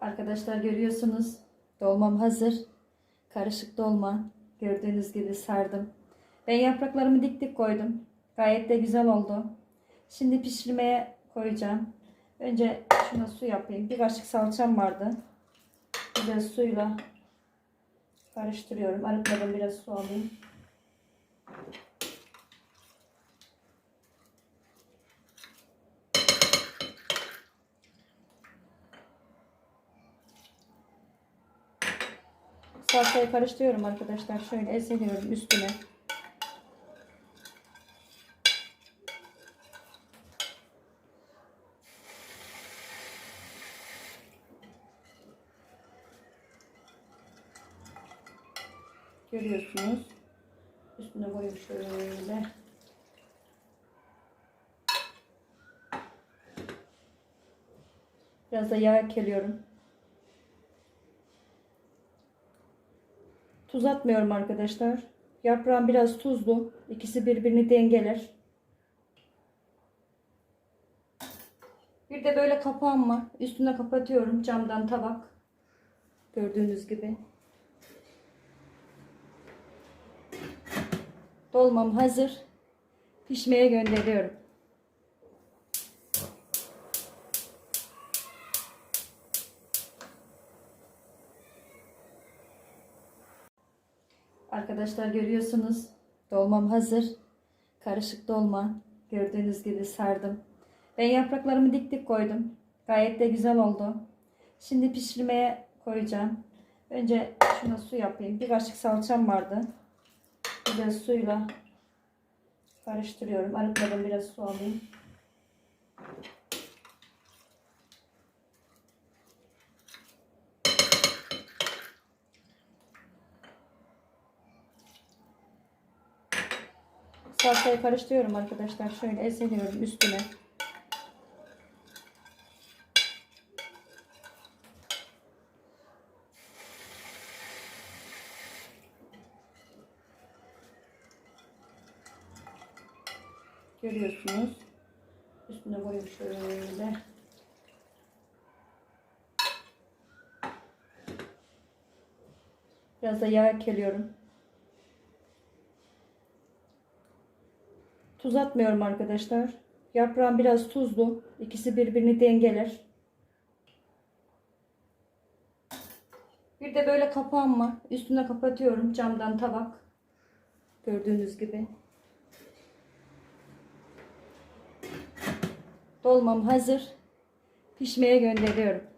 Arkadaşlar görüyorsunuz. Dolmam hazır. Karışık dolma. Gördüğünüz gibi sardım. Ben yapraklarımı dik dik koydum. Gayet de güzel oldu. Şimdi pişirmeye koyacağım. Önce şuna su yapayım. Bir kaşık salçam vardı. Güzel suyla karıştırıyorum. Arıtmadan biraz su alayım. Salçayı karıştırıyorum arkadaşlar. Şöyle ezeliyorum üstüne. Görüyorsunuz. Üstüne koyup şöyle. Biraz da yağ ekliyorum. Tuz atmıyorum arkadaşlar. Yaprağım biraz tuzlu. İkisi birbirini dengeler. Bir de böyle kapağım var. Üstüne kapatıyorum camdan tabak. Gördüğünüz gibi. Dolmam hazır. Pişmeye gönderiyorum. Arkadaşlar görüyorsunuz. Dolmam hazır. Karışık dolma. Gördüğünüz gibi sardım. Ben yapraklarımı dik dik koydum. Gayet de güzel oldu. Şimdi pişirmeye koyacağım. Önce şuna su yapayım. Bir kaşık salçam vardı. Güzel suyla karıştırıyorum. Arıtmadan biraz su alayım. Salçayı karıştırıyorum arkadaşlar. Şöyle ezeliyorum üstüne. Görüyorsunuz. Üstüne koyup şöyle. Biraz da yağ ekliyorum. Tuz atmıyorum arkadaşlar. Yaprağım biraz tuzlu. İkisi birbirini dengeler. Bir de böyle kapağım var. Üstüne kapatıyorum camdan tabak. Gördüğünüz gibi. Dolmam hazır. Pişmeye gönderiyorum.